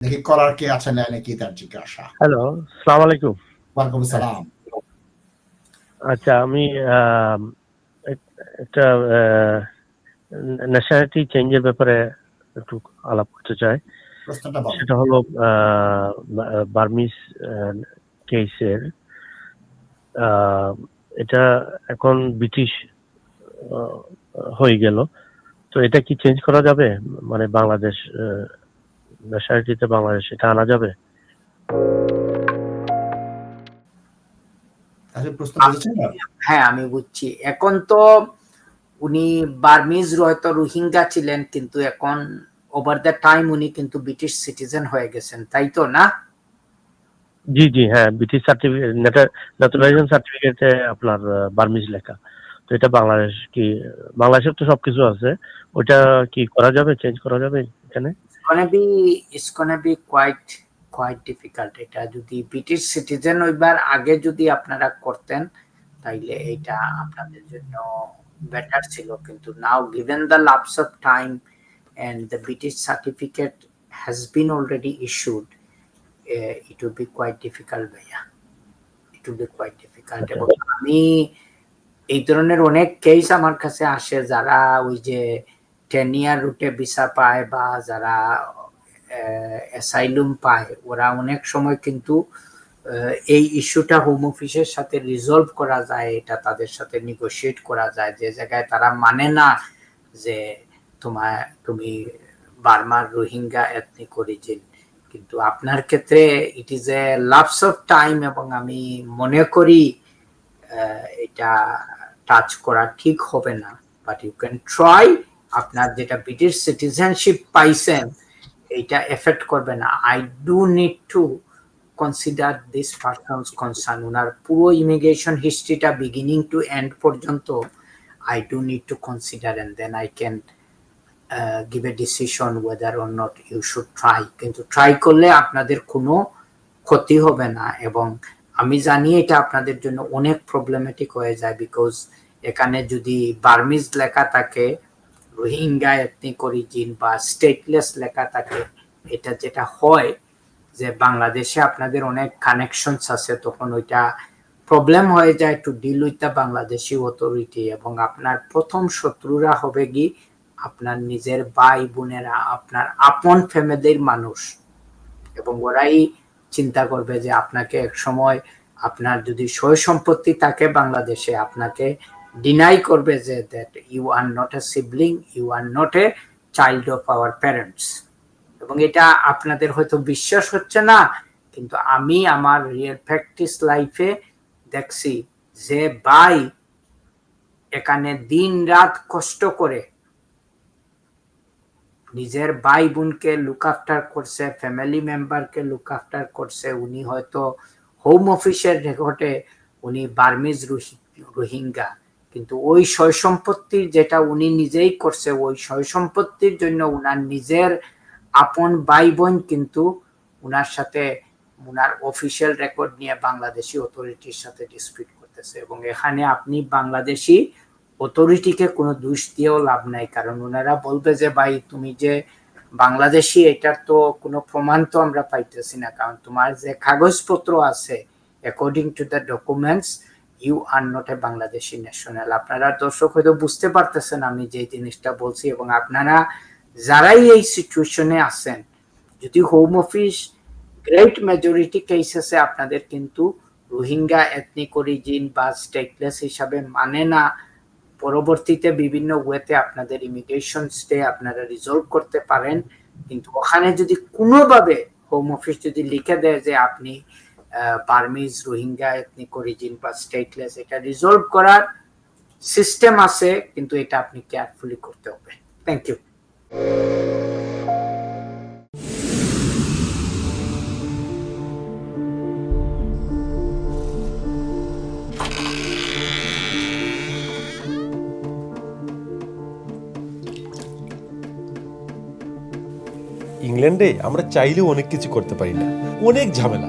দেখি কলার কে আছেন নাকি তার জিজ্ঞাসা। হ্যালো সালাম আলাইকুম। ওয়ালাইকুম সালাম। আচ্ছা আমি আহ, একটা ন্যাশনালিটি চেঞ্জের ব্যাপারে একটু আলাপ করতে চাই। সেটা হলো বার্মিস কেসের এটা এখন ব্রিটিশ হয়ে গেল। তো এটা কি চেঞ্জ করা যাবে? মানে বাংলাদেশ ন্যাশনালিটিতে বাংলাদেশ এটা আনা যাবে? তাহলে প্রশ্ন বুঝেছেন না? হ্যাঁ আমি বুঝছি। এখন তো উনি বার্মিজ হয়তো রোহিঙ্গা ছিলেন কিন্তু এখন ওভার দ্য টাইম উনি কিন্তু ব্রিটিশ সিটিজেন হয়ে গেছেন তাই তো না? জি জি হ্যাঁ ব্রিটিশ সার্টিফিকেট ন্যাচারালাইজেশন সার্টিফিকেটে আপনার বার্মিজ লেখা। তো এটা বাংলাদেশ কি বাংলাদেশের তো সবকিছু আছে। ওটা কি করা যাবে? চেঞ্জ করা যাবে? এখানে? গonna be it's gonna be quite quite difficult. এটা যদি ব্রিটিশ সিটিজেন হইবার আগে যদি আপনারা করতেন তাইলে এটা আপনাদের জন্য বেটার ছিল। কিন্তু now given the lapse of time and the British certificate has been already issued it will be quite difficult ভাইয়া। It will be quite difficult এবং আমি এই ধরনের অনেক কেস আমার কাছে আসে যারা ওই যে টেন ইয়ার রুটে ভিসা পায় বা যারা অ্যাসাইলুম পায় ওরা অনেক সময় কিন্তু এই ইস্যুটা হোম অফিসের সাথে রিজলভ করা যায়, এটা তাদের সাথে নিগোশিয়েট করা যায়, যে জায়গায় তারা মানে না যে তোমার তুমি বার্মার রোহিঙ্গা এথনিক অরিজিন কিন্তু আপনার ক্ষেত্রে it is a lapse of time এবং আমি মনে করি এটা টাচ করা ঠিক হবে না বাট ইউ ক্যান ট্রাই আপনার যেটা ব্রিটিশ সিটিজেনশিপ পাইছেন এটা এফেক্ট করবে না। I do need to consider this person's concern ওনার পুরো ইমিগ্রেশন হিস্ট্রিটা বিগিনিং টু এন্ড পর্যন্ত I do need to consider and then I can give a decision whether or not you should try কিন্তু try করলে আপনাদের কোনো ক্ষতি হবে না এবং আমি জানি এটা আপনাদের জন্য অনেক প্রবলেমেটিক হয়ে যায় বিকজ এখানে যদি বার্মিজ লেখা থাকে রোহিঙ্গা এথনিক অরিজিন বা স্টেটলেস লেখা থাকে। এটা যেটা হয় যে বাংলাদেশে আপনাদের অনেক কানেকশনস আছে, তখন ওইটা প্রবলেম হয়ে যায় to deal with the Bangladeshi authority এবং আপনার প্রথম শত্রুরা হবে কি? আপনার নিজের ভাই বোনেরা, আপনার আপন ফ্যামিলির মানুষ। এবং ওরাই চিন্তা করবে যে আপনাকে এক সময় আপনার যদি সয় সম্পত্তি থাকে বাংলাদেশে, আপনাকে ডিনাই করবে যে that you are not a sibling you are not a child of our parents এবং এটা আপনাদের হয়তো বিশ্বাস হচ্ছে না, কিন্তু আমি আমার রিয়েল প্র্যাকটিস লাইফে দেখছি যে ভাই, এখানে দিন রাত কষ্ট করে নিজের ভাই বোনকে লুক আফটার করছে ফ্যামিলি মেম্বারকে লুক আফটার করছে, উনি হয়তো হোম অফিসের রেকর্ডে উনি বার্মিজ রোহি- রোহিঙ্গা। কিন্তু ওই সয় সম্পত্তির যেটা উনি নিজেই করছে, ওই সয় সম্পত্তির জন্য উনার নিজের আপন ভাই বোন কিন্তু উনার সাথে, উনার অফিসিয়াল রেকর্ড নিয়ে বাংলাদেশি অথরিটির সাথে ডিসপিউট করতেছে। এবং এখানে আপনি বাংলাদেশি অথরিটিকে কোনো দোষ দিয়েও লাভ নাই, কারণ ওনারা বলবে যে, ভাই, তুমি যে বাংলাদেশি, এটার তো কোনো প্রমাণ তো আমরা পাইতেছি না। কারণ তোমার যে কাগজপত্র আছে according to the documents you are not a Bangladeshi national আপনারা দর্শক হয়তো বুঝতে পারতেছেন আমি যে জিনিসটা বলছি এবং আপনারা যারাই এই সিচুয়েশনে আছেন, যদি হোম অফিস গ্রেট মেজরিটি কেসেসে আপনাদের কিন্তু রোহিঙ্গা এথনিক অরিজিন বা স্টেটলেস হিসাবে মানে না, পরবর্তীতে বিভিন্ন ওয়েতে আপনাদের ইমিগ্রেশন স্টে আপনারা রিজলভ করতে পারেন। কিন্তু ওখানে যদি কোনোভাবে হোম অফিস যদি লিখে দেয় যে আপনি বার্মিজ রোহিঙ্গা এথনিক অরিজিন বা স্টেটলেস এটা রিজলভ করার সিস্টেম আছে, কিন্তু এটা আপনি কেয়ারফুলি করতে হবে। থ্যাংক ইউ ইংল্যান্ডে আমরা চাইলেও অনেক কিছু করতে পারি না। অনেক ঝামেলা।